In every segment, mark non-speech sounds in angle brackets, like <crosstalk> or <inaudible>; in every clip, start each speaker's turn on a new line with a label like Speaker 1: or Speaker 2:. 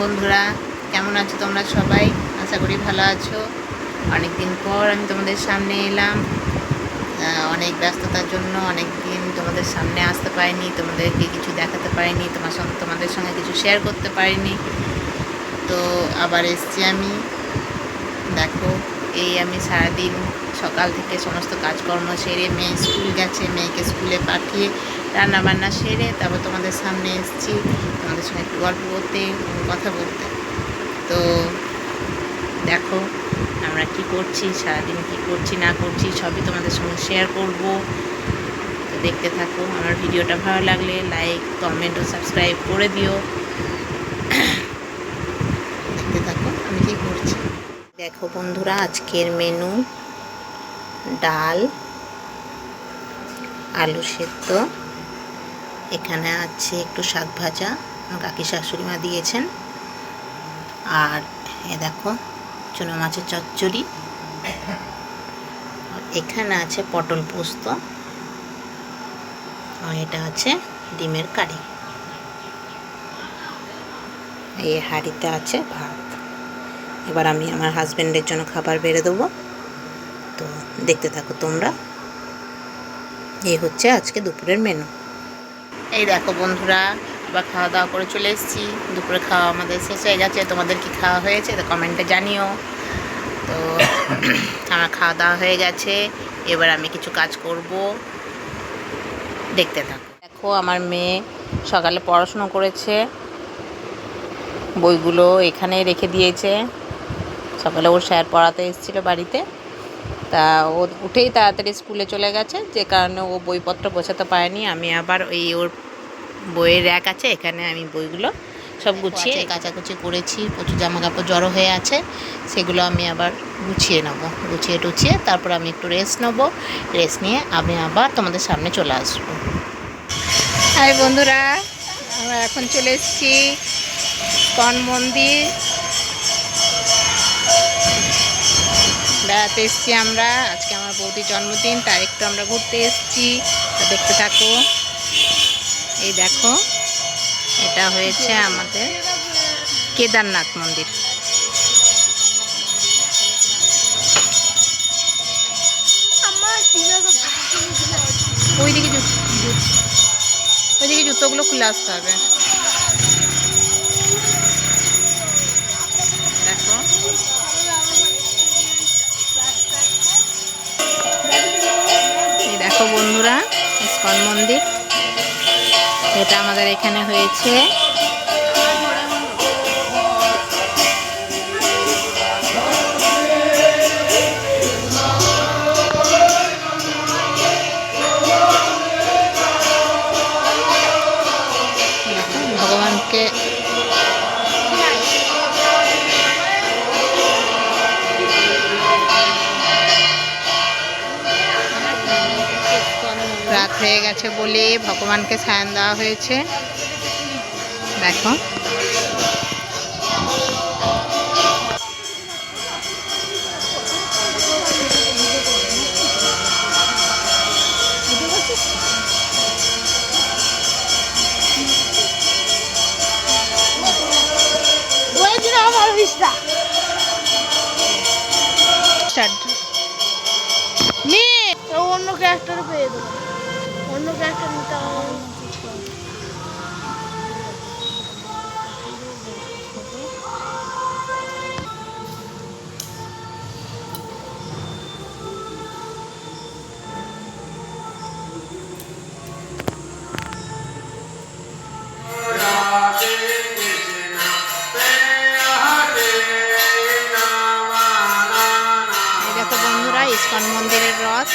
Speaker 1: বন্ধুরা, কেমন আছো তোমরা সবাই? আশা করি ভালো আছো। অনেক দিন পর আমি তোমাদের সামনে এলাম। অনেক ব্যস্ততার জন্য অনেক দিন তোমাদের সামনে আসতে পারিনি, তোমাদেরকে কিছু দেখাতে পারিনি, তোমার সঙ্গে, তোমাদের সঙ্গে কিছু শেয়ার করতে পারিনি। তো আবার এসছি আমি। দেখো, এই আমি সারাদিন সকাল থেকে সমস্ত কাজকর্ম সেরে মেয়ে স্কুল গেছে, মেয়েকে স্কুলে পাঠিয়ে রান্না বান্না সেরে তারপর তোমাদের সামনে এসেছি, তোমাদের সঙ্গে একটু গল্প করতে, কথা বলতে। তো দেখো আমরা কি করছি, সারাদিন কি করছি, না করছি, সবই তোমাদের সঙ্গে শেয়ার করব। তো দেখতে থাকো, আমার ভিডিওটা ভালো লাগলে লাইক কমেন্ট ও সাবস্ক্রাইব করে দিও। দেখতে থাকো, আমি কি করছি। দেখো বন্ধুরা, আজকের মেনু ডাল, আলু সেদ্ধ। এখানে আছে একটু শাক ভাজা, কাকি শাশুড়ি মা দিয়েছেন। আর এ দেখো, চুনো মাছের চচ্চড়ি। এখানে আছে পটল পোস্ত। আর এটা আছে ডিমের কারি। এই হাঁড়িতে আছে ভাত। এবার আমি আমার হাজব্যান্ডের জন্য খাবার বেড়ে দেবো। তো দেখতে থাকো তোমরা। এই হচ্ছে আজকে দুপুরের মেনু। এই দেখো বন্ধুরা, এবার খাওয়া দাওয়া করে চলে এসেছি। দুপুরে খাওয়া আমাদের শেষ হয়ে গেছে। তোমাদের কি খাওয়া হয়েছে তো কমেন্টে জানিও। তো <coughs> আমার খাওয়া দাওয়া হয়ে গেছে। এবার আমি কিছু কাজ করব। দেখতে থাকো। দেখো, আমার মেয়ে সকালে পড়াশুনো করেছে। বইগুলো এখানে রেখে দিয়েছে। সকালে ওর স্যার পড়াতে এসেছিল বাড়িতে। তা ও উঠেই তাড়াতাড়ি স্কুলে চলে গেছে। যে কারণে ও বইপত্র গোছাতে পারেনি। আমি আবার ওই ওর বইয়ের র্যাক আছে এখানে আমি বইগুলো সব গুছিয়ে কাচাকুচি করেছি প্রচুর জামা কাপড় জড়ো হয়ে আছে। সেগুলো আমি আবার গুছিয়ে নেব। গুছিয়ে টুছিয়ে তারপর আমি একটু রেস্ট নেব। রেস্ট নিয়ে আমি আবার তোমাদের সামনে চলে আসব। হাই বন্ধুরা আমরা এখন চলে এসেছি কন মন্দির। বেড়াতে এসেছি আমরা, আজকে আমার বৌদির জন্মদিন তার একটু আমরা ঘুরতে এসেছি। দেখতে থাকো। এই দেখো, এটা হয়েছে আমাদের কেদারনাথ মন্দির। ওইদিকে ওইদিকে জুতোগুলো খুলে আসতে হবে। এখানে হয়েছে। রাত হয়ে গেছে বলে ভগবানকে সায়ন দেওয়া হয়েছে। দেখো।
Speaker 2: অন্য ক্যারেক্টার পেয়ে দেবো অন্য ক্যারেক্টার নিতে হবে
Speaker 1: এই দেখো বন্ধুরা ইস্কন মন্দিরের রথ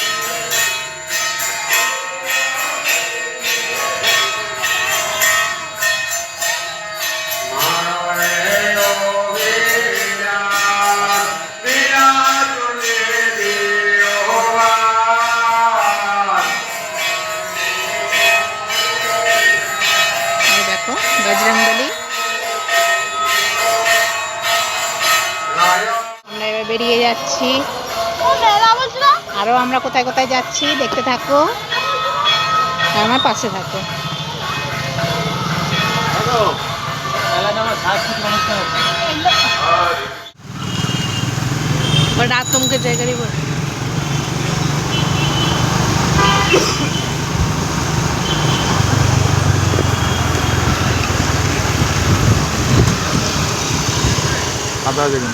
Speaker 1: বেরিয়ে যাচ্ছি। আরও আমরা কোথায় কোথায় যাচ্ছি, দেখতে থাকো। আমার পাশে থাকো।
Speaker 2: রাত তোমাকে জায়গারই বল।
Speaker 3: আদা দেখুন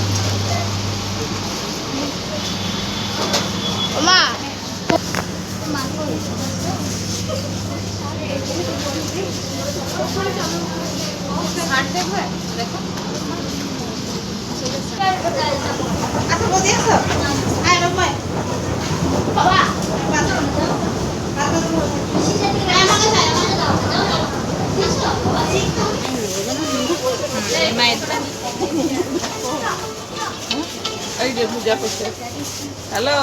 Speaker 4: এই পূজা করছে। হ্যালো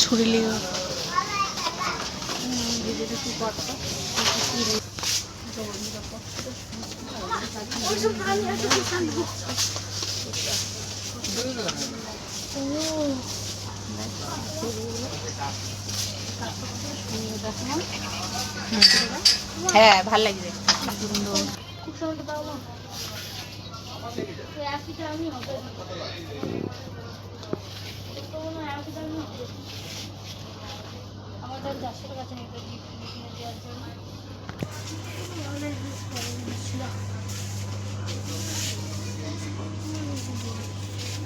Speaker 2: ছুরি লিও
Speaker 1: হ্যাঁ ভালো লাগবে
Speaker 2: খুব সামনে পাবো না একই দামই হবে তো মনে হয় চারশো টাকা আছে এটা গিফট কিনে দেওয়ার জন্য অনেক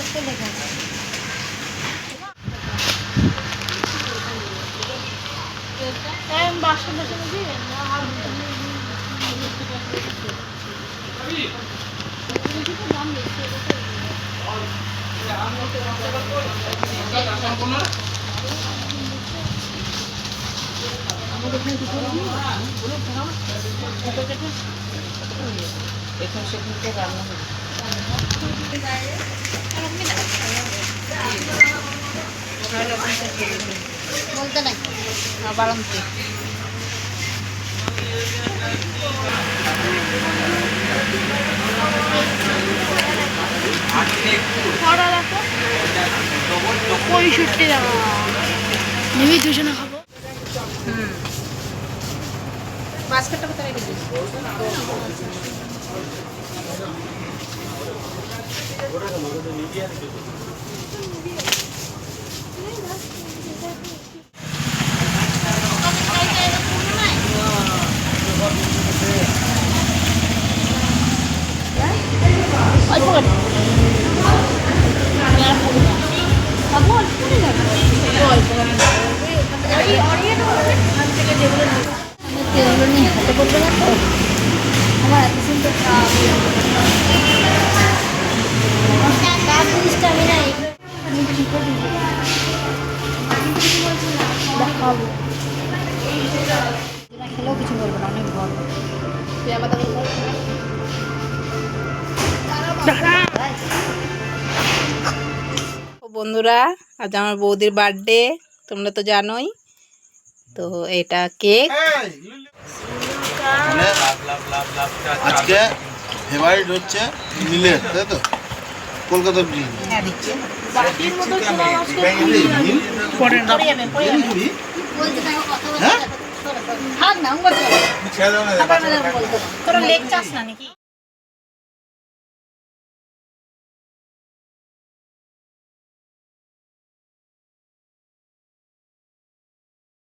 Speaker 2: কি হলো কি বাসন বাসন দিয়ে দাম বেশি
Speaker 4: এখন সেখানকে রান্না হবে
Speaker 1: বলতে নাই।
Speaker 2: কটা দেখো পঁয়ষট্টি টাকা নেবি দুজনে খাব।
Speaker 1: হুম। বাস্কেটটা কোথায়
Speaker 2: অল্প করে তেলগুলো নিয়ে হাতে করবে না তো আমার এত সুন্দর কাপ
Speaker 1: বন্ধুরা আজ আমার বৌদির বার্থডে তোমরা তো জানোই। তো এটা কেক
Speaker 3: আজকে ফেভারিট হচ্ছে নীলের তাই তো? কলকাতার নীল?
Speaker 1: হ্যাঁ?
Speaker 2: না।
Speaker 1: তোরা লেগ চাস না নাকি?